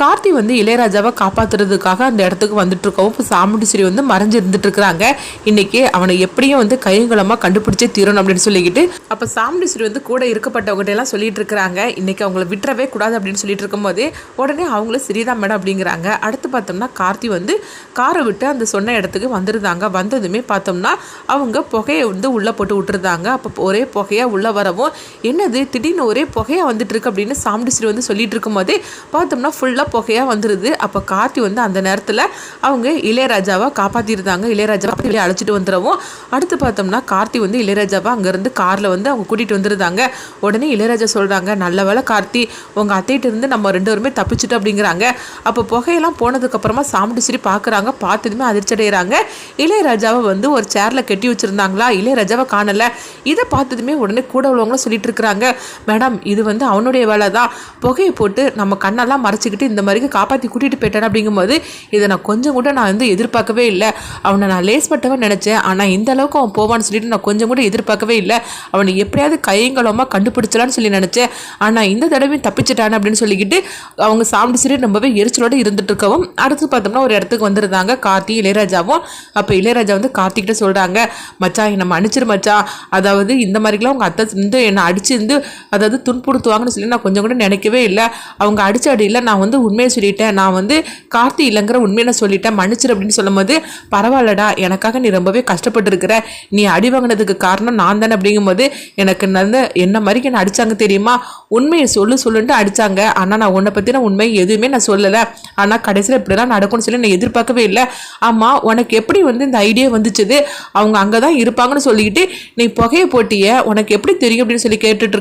கார்த்தி வந்து இளையராஜாவை காப்பாற்றுறதுக்காக அந்த இடத்துக்கு வந்துட்டு இருக்கவும் இப்போ சாமுண்டீஸ்வரி வந்து மறைஞ்சு இருந்துட்டு இருக்கிறாங்க இன்னைக்கு அவனை எப்படியும் வந்து கையங்குளமாக கண்டுபிடிச்சே தீரணும் அப்படின்னு சொல்லிக்கிட்டு அப்போ சாமுண்டீஸ்வரி வந்து கூட இருக்கப்பட்டவங்ககிட்ட எல்லாம் சொல்லிட்டு இருக்கிறாங்க இன்னைக்கு அவங்கள விட்டுறவே கூடாது அப்படின்னு சொல்லிட்டு இருக்கும்போது உடனே அவங்களும் சரிதான் மேடம் அப்படிங்கிறாங்க. அடுத்து பார்த்தோம்னா கார்த்தி வந்து காரை விட்டு அந்த சொன்ன இடத்துக்கு வந்துருந்தாங்க. வந்ததுமே பார்த்தோம்னா அவங்க புகையை வந்து உள்ளே போட்டு விட்டுருந்தாங்க. அப்போ ஒரே புகையாக உள்ளே வரவும் என்னது திடீர்னு ஒரே புகையாக வந்துட்டு இருக்கு அப்படின்னு சாமுண்டீஸ்வரி வந்து சொல்லிட்டு இருக்கும்போது பார்த்தோம்னா ஃபுல்லாக புகையாக வந்துடுது அப்போ கார்த்தி வந்து அந்த நேரத்தில் அவங்க இளையராஜாவை காப்பாற்றிருந்தாங்க இளையராஜாவை வெளியே அழைச்சிட்டு வந்துடவும். அடுத்து பார்த்தோம்னா கார்த்தி வந்து இளையராஜாவை அங்கேருந்து காரில் வந்து அவங்க கூட்டிகிட்டு வந்துருந்தாங்க. உடனே இளையராஜா சொல்கிறாங்க நல்ல வேலை கார்த்தி உங்கள் அத்தைகிட்ட இருந்து நம்ம ரெண்டு பேருமே தப்பிச்சிட்டோம் அப்படிங்கிறாங்க. அப்போ புகையெல்லாம் போனதுக்கப்புறமா சாமுண்டீஸ்வரி பார்க்குறாங்க பார்த்ததுமே அதிர்ச்சி அடைகிறாங்க இளையராஜாவை வந்து ஒரு சேரில் கட்டி வச்சுருந்தாங்களா? இளையராஜாவை காணலை. இதை பார்த்ததுமே உடனே கூட உள்ளவங்களும் சொல்லிட்டு இருக்கிறாங்க. மேடம் இது வந்து அவனுடைய வேலை தான் புகையை போட்டு நம்ம கண்ணெல்லாம் மறைச்சிக்கிட்டு இந்த இந்த மாதிரி காப்பாற்றி கூட்டிகிட்டு போயிட்டேன் அப்படிங்கும்போது இதை நான் கொஞ்சம் கூட நான் வந்து எதிர்பார்க்கவே இல்லை. அவனை நான் லேஸ் பட்டவன் நினச்சேன். ஆனால் இந்த அளவுக்கு அவன் போவான்னு சொல்லிட்டு நான் கொஞ்சம் கூட எதிர்பார்க்கவே இல்லை. அவனை எப்படியாவது கையங்கலமாக கண்டுபிடிச்சலான்னு சொல்லி நினச்சேன். ஆனால் இந்த தடவையும் தப்பிச்சிட்டான் அப்படின்னு சொல்லிக்கிட்டு அவங்க சாப்பிட்டு சரி ரொம்பவே எரிச்சலோடு இருந்துட்டு இருக்கவும் அடுத்து பார்த்தோம்னா ஒரு இடத்துக்கு வந்திருந்தாங்க கார்த்தி இளையராஜாவும். அப்போ இளையராஜா வந்து கார்த்திகிட்ட சொல்கிறாங்க மச்சா என்னை மன்னிச்சிரு மச்சா. அதாவது இந்த மாதிரிலாம் அவங்க அத்தை வந்து என்னை அடிச்சு அதாவது துன்புறுத்துவாங்கன்னு சொல்லி நான் கொஞ்சம் கூட நினைக்கவே இல்லை. அவங்க அடிச்ச அடியில் நான் வந்து உண்மையை சொல்லிட்டேன். நான் வந்து கார்த்தி இல்லைங்கிற உண்மையை நான் சொல்லிட்டேன். மன்னிச்சிரு அப்படின்னு சொல்லும்போது பரவாயில்லடா எனக்காக நீ ரொம்பவே கஷ்டப்பட்டுருக்கிற. நீ அடி வாங்கினதுக்கு காரணம் நான் தானே. அப்படிங்கும்போது எனக்கு நல்ல என்ன மாதிரி என்னை அடித்தாங்க தெரியுமா? உண்மையை சொல்லு சொல்லுன்ட்டு அடிச்சாங்க. ஆனால் நான் உன்னை பற்றின உண்மை எதுவுமே நான் சொல்லலை. ஆனால் கடைசியில் இப்படிலாம் நடக்கும்னு சொல்லி நான் எதிர்பார்க்கவே இல்லை. ஆமாம் உனக்கு எப்படி வந்து இந்த ஐடியா வந்துச்சுது? அவங்க அங்கே தான் இருப்பாங்கன்னு சொல்லிக்கிட்டு நீ புகையை போட்டிய உனக்கு எப்படி தெரியும்? அப்படின்னு சொல்லி கேட்டுட்டு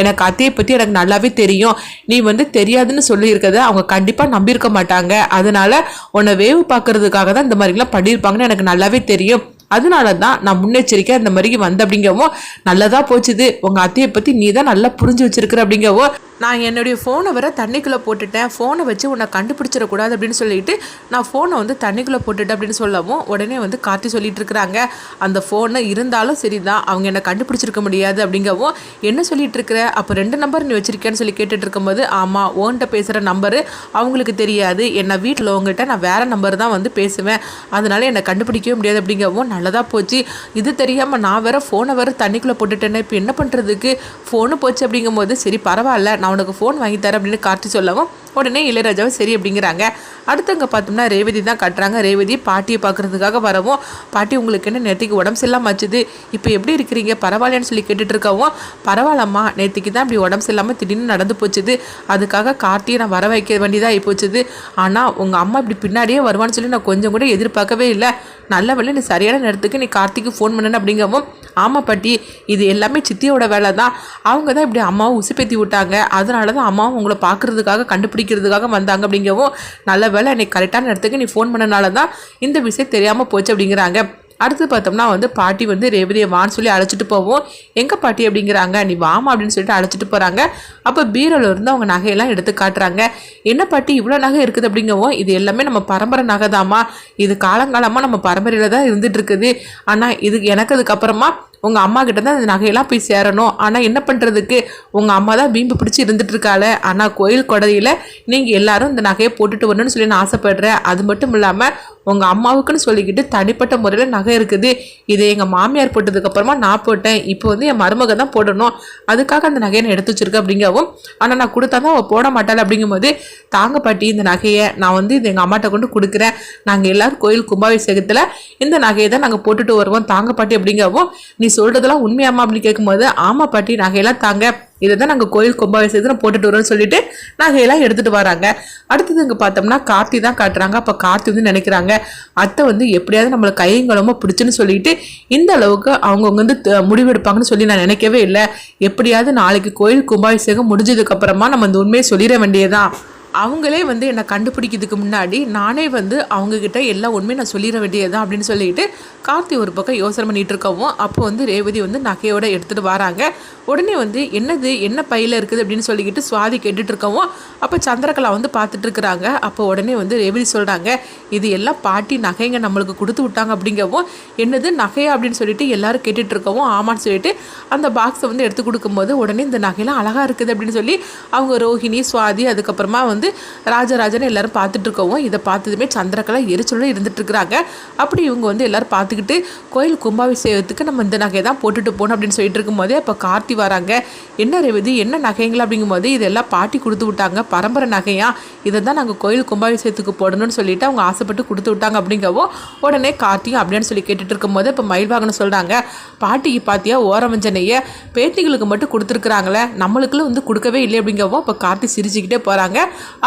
எனக்கு அத்தையை பற்றி எனக்கு நல்லாவே தெரியும். நீ வந்து தெரியாதுன்னு சொல்லியிருக்கத அவங்க கண்டிப்பாக நம்பியிருக்க மாட்டாங்க. அதனால உன்னை வேவு பார்க்கறதுக்காக தான் இந்த மாதிரிலாம் பண்ணியிருப்பாங்கன்னு எனக்கு நல்லாவே தெரியும். அதனால தான் நான் முன்னெச்சரிக்கை அந்த மாதிரி வந்த அப்படிங்கவும் நல்லதாக போச்சுது. உங்கள் அத்தையை பற்றி நீ தான் நல்லா புரிஞ்சு வச்சிருக்கிற அப்படிங்கவோ நான் என்னுடைய ஃபோனை வர தண்ணிக்குள்ளே போட்டுட்டேன். ஃபோனை வச்சு உன்னை கண்டுபிடிச்சிடக்கூடாது அப்படின்னு சொல்லிட்டு நான் ஃபோனை வந்து தண்ணிக்குள்ளே போட்டுட்டேன் அப்படின்னு சொல்லவும் உடனே வந்து கார்த்தி சொல்லிட்டு இருக்கிறாங்க. அந்த ஃபோனை இருந்தாலும் சரி தான் அவங்க என்னை கண்டுபிடிச்சிருக்க முடியாது அப்படிங்கவும் என்ன சொல்லிட்டு இருக்கிற? அப்போ ரெண்டு நம்பர் நீ வச்சிருக்கேன்னு சொல்லி கேட்டுட்டு இருக்கும்போது ஆமாம் ஓன்ட்ட பேசுகிற நம்பரு அவங்களுக்கு தெரியாது. என்னை வீட்டில் உங்ககிட்ட நான் வேறு நம்பர் தான் வந்து பேசுவேன். அதனால என்னை கண்டுபிடிக்கவே முடியாது அப்படிங்கவும் நல்லதாக போச்சு. இது தெரியாமல் நான் வேற ஃபோனை வேறு தண்ணிக்குள்ளே போட்டுட்டேனே. இப்போ என்ன பண்ணுறதுக்கு ஃபோனு போச்சு அப்படிங்கும்போது சரி பரவாயில்ல. நான் உனக்கு ஃபோன் வாங்கி தரேன் அப்படின்னு கார்த்தி சொல்லவும் உடனே இளையராஜாவும் சரி அப்படிங்கிறாங்க. அடுத்தவங்க பார்த்தோம்னா ரேவதி தான் கட்டுறாங்க. ரேவதி பாட்டியை பார்க்குறதுக்காக வரவும் பாட்டி உங்களுக்கு என்ன நேற்றுக்கு உடம்பு சரியில்லாம ஆச்சுது? இப்போ எப்படி இருக்கிறீங்க? பரவாயில்லன்னு சொல்லி கேட்டுட்டு இருக்கவும் பரவாயில்லம்மா நேற்றுக்கு தான் இப்படி உடம்பு சரியில்லாமல் திடீர்னு நடந்து போச்சுது. அதுக்காக கார்த்தியை நான் வர வைக்க வேண்டியதாக ஆகி போச்சுது. ஆனால் உங்கள் அம்மா இப்படி பின்னாடியே வருவான்னு சொல்லி நான் கொஞ்சம் கூட எதிர்பார்க்கவே இல்லை. நல்ல வேலை நீ சரியான நேரத்துக்கு நீ கார்த்திக்கு ஃபோன் பண்ணணும் அப்படிங்கவும் ஆமாம் பாட்டி இது எல்லாமே சித்தியோட வேலை தான். அவங்க தான் இப்படி அம்மாவை உசுப்பேத்தி விட்டாங்க. அதனால தான் அம்மாவும் உங்களை பார்க்குறதுக்காக பிடிக்கிறதுக்காக வந்தாங்க அப்படிங்கவும் நல்ல வேலை நீ கரெக்டான இடத்துக்கு நீ ஃபோன் பண்ணனால தான் இந்த விஷயம் தெரியாமல் போச்சு அப்படிங்கிறாங்க. அடுத்து பார்த்தோம்னா வந்து பாட்டி வந்து ரேவதியை வான்னு சொல்லி அழைச்சிட்டு போவோம் எங்கே பாட்டி? அப்படிங்கிறாங்க. நீ வாமா அப்படின்னு சொல்லிட்டு அழைச்சிட்டு போகிறாங்க அப்போ பீரோவில் இருந்து அவங்க நகையெல்லாம் எடுத்து காட்டுறாங்க. என்ன பாட்டி இவ்வளோ நகை இருக்குது? அப்படிங்கவும் இது எல்லாமே நம்ம பரம்பரை நகை தாம்மா இது காலங்காலமாக நம்ம பரம்பரையில் தான் இருந்துகிட்டு இருக்குது. ஆனால் இது எனக்கு அதுக்கப்புறமா உங்கள் அம்மா கிட்ட தான் இந்த நகையெல்லாம் போய் சேரணும். ஆனால் என்ன பண்ணுறதுக்கு உங்கள் அம்மா தான் வீம்பு பிடிச்சி இருந்துட்டு இருக்காள. ஆனால் கோயில் கொடையில் நீங்கள் எல்லாரும் இந்த நகையை போட்டுட்டு வரணும்னு சொல்லி நான் ஆசைப்படுறேன். அது மட்டும் இல்லாமல் உங்கள் அம்மாவுக்குன்னு சொல்லிக்கிட்டு தனிப்பட்ட முறையில் நகை இருக்குது. இதை எங்கள் மாமியார் போட்டதுக்கப்புறமா நான் போட்டேன். இப்போ வந்து என் மருமக தான் போடணும். அதுக்காக அந்த நகையை நான் எடுத்து வச்சிருக்கேன் அப்படிங்கவும் ஆனால் நான் கொடுத்தா தான் அவள் போட மாட்டாள் அப்படிங்கும்போது தாங்க பாட்டி இந்த நகையை நான் வந்து இது எங்கள் அம்மாட்ட கொண்டு கொடுக்குறேன். நாங்கள் எல்லோரும் கோயில் கும்பாபிஷேகத்தில் இந்த நகையை தான் நாங்கள் போட்டுட்டு வருவோம். தாங்க பாட்டி அப்படிங்கவும் நீ நீ சொல்கிறதெல்லாம் உண்மையாமா அப்படின்னு கேட்கும்போது ஆமா பாட்டி நகையெல்லாம் தாங்க. இதை தான் நாங்கள் கோயில் கும்பாபிஷேகத்தில் போட்டுட்டு வரோம்னு சொல்லிட்டு நகையெல்லாம் எடுத்துகிட்டு வராங்க. அடுத்தது இங்கே பார்த்தோம்னா கார்த்தி தான் காட்டுறாங்க. அப்போ கார்த்தி வந்து நினைக்கிறாங்க அத்தை வந்து எப்படியாவது நம்மளை கையங்கலமாக பிடிச்சுன்னு சொல்லிட்டு இந்த அளவுக்கு அவங்கவுங்க வந்து த- முடிவெடுப்பாங்கன்னு சொல்லி நான் நினைக்கவே இல்லை. எப்படியாவது நாளைக்கு கோயில் கும்பாபிஷேகம் முடிஞ்சதுக்கப்புறமா நம்ம இந்த உண்மையை சொல்லிட வேண்டியதான் அவங்களே வந்து என்னை கண்டுபிடிக்கிறதுக்கு முன்னாடி நானே வந்து அவங்கக்கிட்ட எல்லா உண்மையும் நான் சொல்லிட வேண்டியதுதான் அப்படின்னு சொல்லிட்டு கார்த்தி ஒரு பக்கம் யோசனை பண்ணிகிட்டு இருக்கவும் அப்போ வந்து ரேவதி வந்து நகையோட எடுத்துகிட்டு வராங்க. உடனே வந்து என்னது என்ன பையில் இருக்குது அப்படின்னு சொல்லிக்கிட்டு சுவாதி கேட்டுட்டு இருக்கவும் அப்போ சந்திரகலா வந்து பார்த்துட்டு இருக்கிறாங்க. அப்போ உடனே வந்து ரேவதி சொல்கிறாங்க இது எல்லாம் பாட்டி நகைங்க நம்மளுக்கு கொடுத்து விட்டாங்க அப்படிங்கவும் என்னது நகையா அப்படின்னு சொல்லிட்டு எல்லாரும் கேட்டுட்டு இருக்கவும் ஆமான்னு சொல்லிட்டு அந்த பாக்ஸை வந்து எடுத்து கொடுக்கும்போது உடனே இந்த நகையெல்லாம் அழகாக இருக்குது அப்படின்னு சொல்லி அவங்க ரோஹிணி சுவாதி அதுக்கப்புறமா வந்து ராஜராஜனை எல்லாரும் பார்த்துட்டு இருக்கவும் இதை பார்த்ததுமே சந்திரகலா எரிச்சலோடு இருந்துட்டு இருக்கிறாங்க அப்படி இவங்க வந்து எல்லாரும் பார்த்துக்கிட்டு கோயில் கும்பாபிஷேகத்துக்கு நம்ம இந்த நகையை தான் போட்டுட்டு போகணும் அப்படின்னு சொல்லிட்டு இருக்கும்போது அப்போ கார்த்தி வராங்க. என்ன ரேவதி என்ன நகைங்களா அப்படிங்கும்போது இதெல்லாம் பாட்டி கொடுத்து விட்டாங்க. பரம்பரை நகையா? இதை தான் நாங்கள் கோயில் கும்பாபிஷேகத்துக்கு போடணும்னு சொல்லிட்டு அவங்க ஆசைப்பட்டு கொடுத்து விட்டாங்க அப்படிங்கவோ உடனே கார்த்தியும் அப்படின்னு சொல்லி கேட்டுட்டு இருக்கும்போது இப்போ மயில்வாகனம் சொல்கிறாங்க பாட்டிக்கு பார்த்தியா ஓரமஞ்சனையை பேட்டிகளுக்கு மட்டும் கொடுத்துருக்குறாங்களே நம்மளுக்குள்ள வந்து கொடுக்கவே இல்லை அப்படிங்கவோ இப்போ கார்த்தி சிரிச்சுக்கிட்டே போகிறாங்க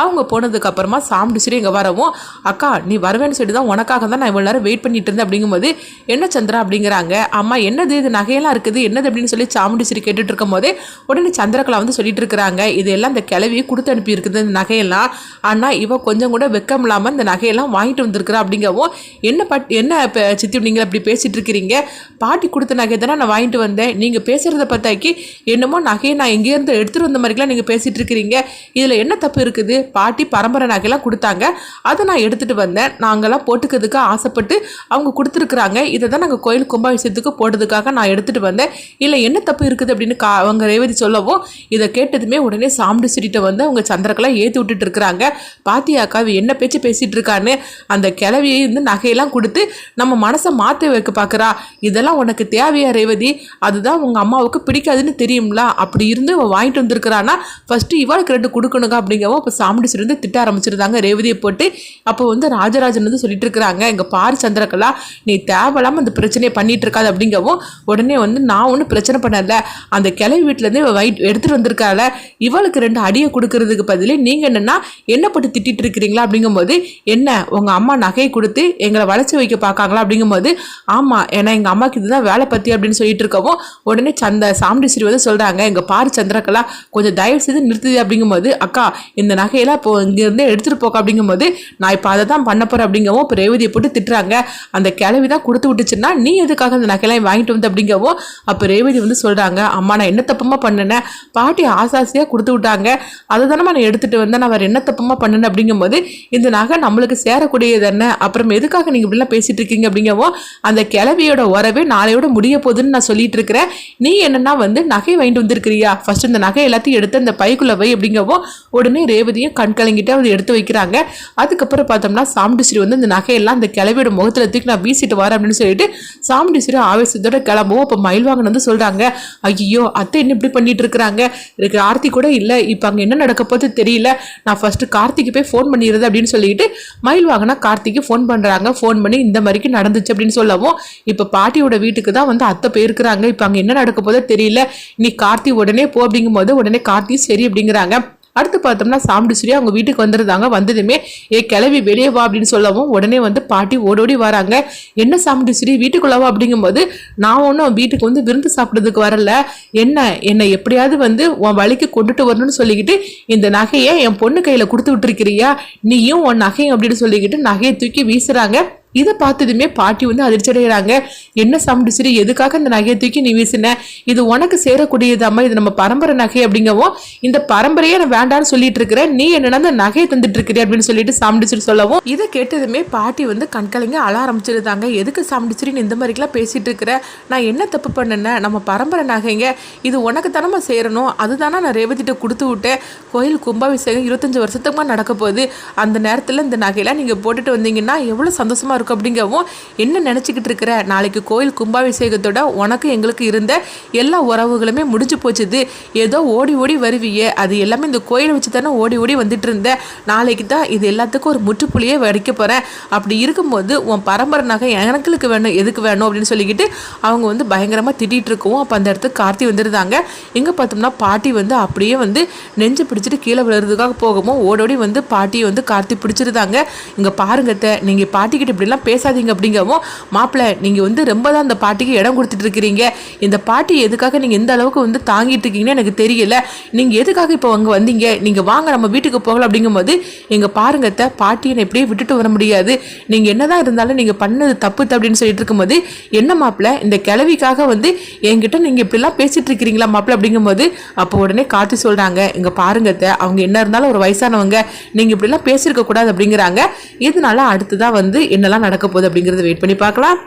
அவங்க போனதுக்கப்புறமா அப்புறமா இங்கே வரவும் அக்கா நீ வரவேன்னு சொல்லி தான் உனக்காக தான் நான் இவ்வளோ நேரம் வெயிட் பண்ணிட்டு இருந்தேன். அப்படிங்கும்போது என்ன சந்திரா? அப்படிங்கிறாங்க. அம்மா என்னது இது? நகையெல்லாம் இருக்குது. என்னது அப்படின்னு சொல்லி சாமுண்டிச்சிரி கேட்டுட்டு இருக்கும் போதே உடனே சந்திரகலா வந்து சொல்லிட்டு இருக்கிறாங்க. இதெல்லாம் இந்த கிளவி கொடுத்து அனுப்பி இருக்குது இந்த நகையெல்லாம். ஆனால் இவ கொஞ்சம் கூட வெக்கம் இல்லாமல் இந்த நகையெல்லாம் வாங்கிட்டு வந்திருக்கிறா. அப்படிங்கவும் என்ன பட் என்ன இப்போ சித்தி நீங்கள் அப்படி பேசிட்டு இருக்கிறீங்க? பாட்டி கொடுத்த நகை தானே நான் வாங்கிட்டு வந்தேன். நீங்கள் பேசுகிறத பார்த்தாக்கி என்னமோ நகையை நான் எங்கேருந்து எடுத்துகிட்டு வந்த மாதிரிலாம் நீங்கள் பேசிகிட்டு இருக்கிறீங்க. இதில் என்ன தப்பு இருக்குது? பாட்டி பரம்பரை நகையெல்லாம் கொடுத்தாங்க. அதை நான் எடுத்துகிட்டு வந்தேன். நாங்கள்லாம் போட்டுக்கிறதுக்கு ஆசைப்பட்டு அவங்க கொடுத்துருக்குறாங்க. இதை தான் நாங்கள் கோயில் கும்பாபிஷேகத்துக்கு போட்டதுக்காக நான் எடுத்துகிட்டு வந்தேன். இல்லை என்ன தப்பு இருக்குது அப்படின்னு கா அவங்க ரேவதி சொல்லவும் இதை கேட்டதுமே உடனே சாம்பிடு சிரிட்ட வந்து அவங்க சந்திரக்கெல்லாம் ஏற்றி விட்டுட்டு இருக்கிறாங்க. பாத்தியாக்கா அவ என்ன பேச்சு பேசிகிட்டு இருக்கான்னு அந்த கிளவியை வந்து நகையெல்லாம் கொடுத்து நம்ம மனசை மாற்றி வைக்க பார்க்குறா இதெல்லாம் உனக்கு தேவையா ரேவதி? அதுதான் உங்கள் அம்மாவுக்கு பிடிக்காதுன்னு தெரியும்ல. அப்படி இருந்து வாங்கிட்டு வந்திருக்கிறான்னா ஃபஸ்ட்டு இவளுக்கு ரெண்டு கொடுக்கணுங்க அப்படிங்கவும் இப்போ சாமுடிச்சு இருந்து திட்ட ஆரம்பிச்சிருந்தாங்க. ரேவதியை போட்டு அப்போ வந்து ராஜராஜன் வந்து சொல்லிட்டு இருக்கிறாங்க எங்கள் பாரு சந்திரகலா நீ தேவையில்லாமல் அந்த பிரச்சனையை பண்ணிட்டு இருக்காது அப்படிங்கவும் உடனே வந்து நான் ஒன்றும் பிரச்சனை பண்ணல. அந்த கிளவி வீட்டிலேருந்து வயிட் எடுத்துகிட்டு வந்திருக்கால இவளுக்கு ரெண்டு அடியை கொடுக்கறதுக்கு பதிலே நீங்கள் என்னென்னா என்ன போட்டு திட்டிட்டு இருக்கிறீங்களா அப்படிங்கும்போது என்ன உங்கள் அம்மா நகையை கொடுத்து எங்களை வளைச்சி வைக்க பார்க்காங்களா? அப்படிங்கும்போது ஆமாம் ஏன்னா எங்கள் அம்மாவுக்கு இதுதான் வேலை பற்றி அப்படின்னு சொல்லிட்டு இருக்கவும் உடனே சந்த சாமுண்டீஸ்வரி வந்து சொல்கிறாங்க எங்கள் பார் சந்திரகலா கொஞ்சம் தயவு செய்து நிறுத்துது அப்படிங்கும்போது அக்கா இந்த நகையெல்லாம் இப்போ இங்கேருந்தே எடுத்துகிட்டு போக்க அப்படிங்கும்போது நான் இப்போ அதை தான் பண்ண போகிறேன் அப்படிங்கவும் இப்போ ரேவதியை போட்டு திட்டுறாங்க. அந்த கிளவி தான் கொடுத்து விட்டுச்சுன்னா நீ எதுக்காக அந்த நகையெல்லாம் வாங்கிட்டு வந்து? அப்படிங்கவும் அப்போ ரேவதி வந்து சொல்கிறாங்க அம்மா நான் என்ன தப்பமாக பண்ணினேன் பாட்டி ஆசாசியாக கொடுத்து விட்டாங்க. அதை தானே நான் எடுத்துகிட்டு வந்தேன். நான் வேறு என்ன தப்பமாக பண்ணினேன் அப்படிங்கும்போது இந்த நகை நம்மளுக்கு சேரக்கூடியது என்ன? அப்புறம் எதுக்காக நீங்கள் இப்படிலாம் பேசிகிட்டு இருக்கீங்க? அப்படிங்கவும் அந்த கிளவியோட உறவே நாளையோட முடிய போகுதுன்னு நான் சொல்லிட்டு இருக்கிறேன். நீ என்னன்னா வந்து நகை வாங்கிட்டு வந்திருக்கிறியா? ஃபர்ஸ்ட் இந்த நகை எல்லாத்தையும் எடுத்து அந்த பைக்குள்ள வை அப்படிங்கவும் உடனே ரேவதி எல்லாத்தையும் கண்கலங்கிட்டு அவர் எடுத்து வைக்கிறாங்க. அதுக்கப்புறம் பார்த்தோம்னா சாமுண்டிஸ்ரீ வந்து இந்த நகையெல்லாம் அந்த கிளவியோட முகத்தில் தூக்கி நான் வீசிட்டு வரேன் அப்படின்னு சொல்லிட்டு சாமுண்டிஸ்ரீ ஆவேசத்தோட கிளம்புவோம் அப்போ மயில்வாங்கன் வந்து சொல்கிறாங்க ஐயோ அத்தை என்ன இப்படி பண்ணிட்டு இருக்கிறாங்க? எனக்கு ஆர்த்தி கூட இல்லை. இப்போ அங்கே என்ன நடக்க போது தெரியல. நான் ஃபஸ்ட்டு கார்த்திக்கு போய் ஃபோன் பண்ணிடுறது அப்படின்னு சொல்லிட்டு மயில் வாங்கினா கார்த்திக்கு ஃபோன் பண்ணுறாங்க ஃபோன் பண்ணி இந்த மாதிரிக்கு நடந்துச்சு அப்படின்னு சொல்லவும் இப்போ பாட்டியோட வீட்டுக்கு தான் வந்து அத்தை போயிருக்கிறாங்க. இப்போ அங்கே என்ன நடக்க போதோ தெரியல. நீ கார்த்தி உடனே போ அப்படிங்கும்போது உடனே கார்த்தி சரி அப்படிங்கிறாங்க. அடுத்து பார்த்தோம்னா சாமுடிஸ்வரி அவங்க வீட்டுக்கு வந்துருந்தாங்க. வந்ததுமே ஏ கிளவி வெளியே வா அப்படின்னு சொல்லவும் உடனே வந்து பாட்டி ஓடோடி வராங்க. என்ன சாமுடிஸ்வரி வீட்டுக்குள்ளவா அப்படிங்கும்போது நான் ஒன்றும் வீட்டுக்கு வந்து விருந்து சாப்பிட்றதுக்கு வரல. என்ன என்னை எப்படியாவது வந்து உன் வழிக்கு கொண்டுட்டு வரணும்னு சொல்லிக்கிட்டு இந்த நகையை என் பொண்ணு கையில் கொடுத்து விட்டுருக்கிறியா? நீயும் உன் நகையும் அப்படின்னு சொல்லிக்கிட்டு நகையை தூக்கி வீசுகிறாங்க இதை பார்த்ததுமே பாட்டி வந்து அதிர்ச்சி அடைகிறாங்க என்ன சரி எதுக்காக இந்த நகையை தூக்கி நீ வீசின? இது உனக்கு சேரக்கூடியதாம்மா இது நம்ம பரம்பரை நகை அப்படிங்கவும் இந்த பரம்பரையே நான் வேண்டாம்னு சொல்லிட்டு இருக்கிறேன் நீ என்னன்னா அந்த நகையை தந்துட்டு இருக்கிறே அப்படின்னு சொல்லிட்டு சாம்பிடிச்சிட்டு சொல்லவும் இதை கேட்டதுமே பாட்டி வந்து கண்கலைங்க அழ ஆரம்பிச்சிருந்தாங்க. எதுக்கு சாம்பிடிச்சிரின்னு இந்த மாதிரிக்கெல்லாம் பேசிட்டு இருக்கிற? நான் என்ன தப்பு பண்ணேன் நம்ம பரம்பரை நகைங்க இது உனக்கு தானே சேரணும்? அதுதானே நான் ரேவதிட்ட கொடுத்து விட்டேன். கோயில் கும்பாபிஷேகம் இருபத்தஞ்சு வருஷத்துக்குமா நடக்க போகுது. அந்த நேரத்தில் இந்த நகையெல்லாம் நீங்கள் போட்டுட்டு வந்தீங்கன்னா எவ்வளோ சந்தோஷமா இருக்கும் அப்படிங்கவும் என்ன நினச்சிக்கிட்டு இருக்கிற? நாளைக்கு கோயில் கும்பாபிஷேகத்தோட உனக்கு எங்களுக்கு இருந்த எல்லா உறவுகளுமே முடிஞ்சு போச்சுது. ஏதோ ஓடி ஓடி வருவியே. அது எல்லாமே இந்த கோயிலை வச்சு தானே ஓடி ஓடி வந்துட்டு இருந்த. நாளைக்கு தான் இது எல்லாத்துக்கும் ஒரு முற்றுப்புள்ளியே வடிக்க போகிறேன் அப்படி இருக்கும்போது உன் பரம்பரை நகை எனக்களுக்கு வேணும் எதுக்கு வேணும் அப்படின்னு சொல்லிக்கிட்டு அவங்க வந்து பயங்கரமாக திட்டிகிட்டு இருக்கவும் அப்போ அந்த இடத்துக்கு கார்த்தி வந்துருந்தாங்க. எங்கே பார்த்தோம்னா பாட்டி வந்து அப்படியே வந்து நெஞ்சு பிடிச்சிட்டு கீழே விழுறதுக்காக போகவும் ஓடோடி வந்து பாட்டியை வந்து கார்த்தி பிடிச்சிருந்தாங்க. இங்கே பாருங்கத்த நீங்கள் பாட்டிக்கிட்ட இப்படி இப்படிலாம் பேசாதீங்க அப்படிங்கவும் மாப்பிள்ளை நீங்கள் வந்து ரொம்ப தான் அந்த பாட்டிக்கு இடம் கொடுத்துட்டு இருக்கிறீங்க இந்த பாட்டி எதுக்காக நீங்கள் எந்த அளவுக்கு வந்து தாங்கிட்டு இருக்கீங்கன்னு எனக்கு தெரியல. நீங்கள் எதுக்காக இப்போ அங்கே வந்தீங்க? நீங்கள் வாங்க நம்ம வீட்டுக்கு போகலாம் அப்படிங்கும்போது எங்கள் பாருங்கத்தை பாட்டியை எப்படியே இப்படியே விட்டுட்டு வர முடியாது. நீங்கள் என்னதான் இருந்தாலும் நீங்கள் பண்ணது தப்பு அப்படின்னு சொல்லிட்டு இருக்கும்போது என்ன மாப்பிள்ளை இந்த கிளவிக்காக வந்து என்கிட்ட நீங்கள் இப்படிலாம் பேசிட்டு இருக்கிறீங்களா மாப்பிள்ளை அப்படிங்கும்போது அப்போ உடனே காத்து சொல்கிறாங்க இங்கே பாருங்கத்தை அவங்க என்ன இருந்தாலும் ஒரு வயசானவங்க நீங்கள் இப்படிலாம் பேசியிருக்க கூடாது அப்படிங்கிறாங்க. இதனால அடுத்ததான் வந்து என்னெல்லாம் நடக்க போகுது அப்படிங்கிறத வெயிட் பண்ணி பார்க்கலாம்.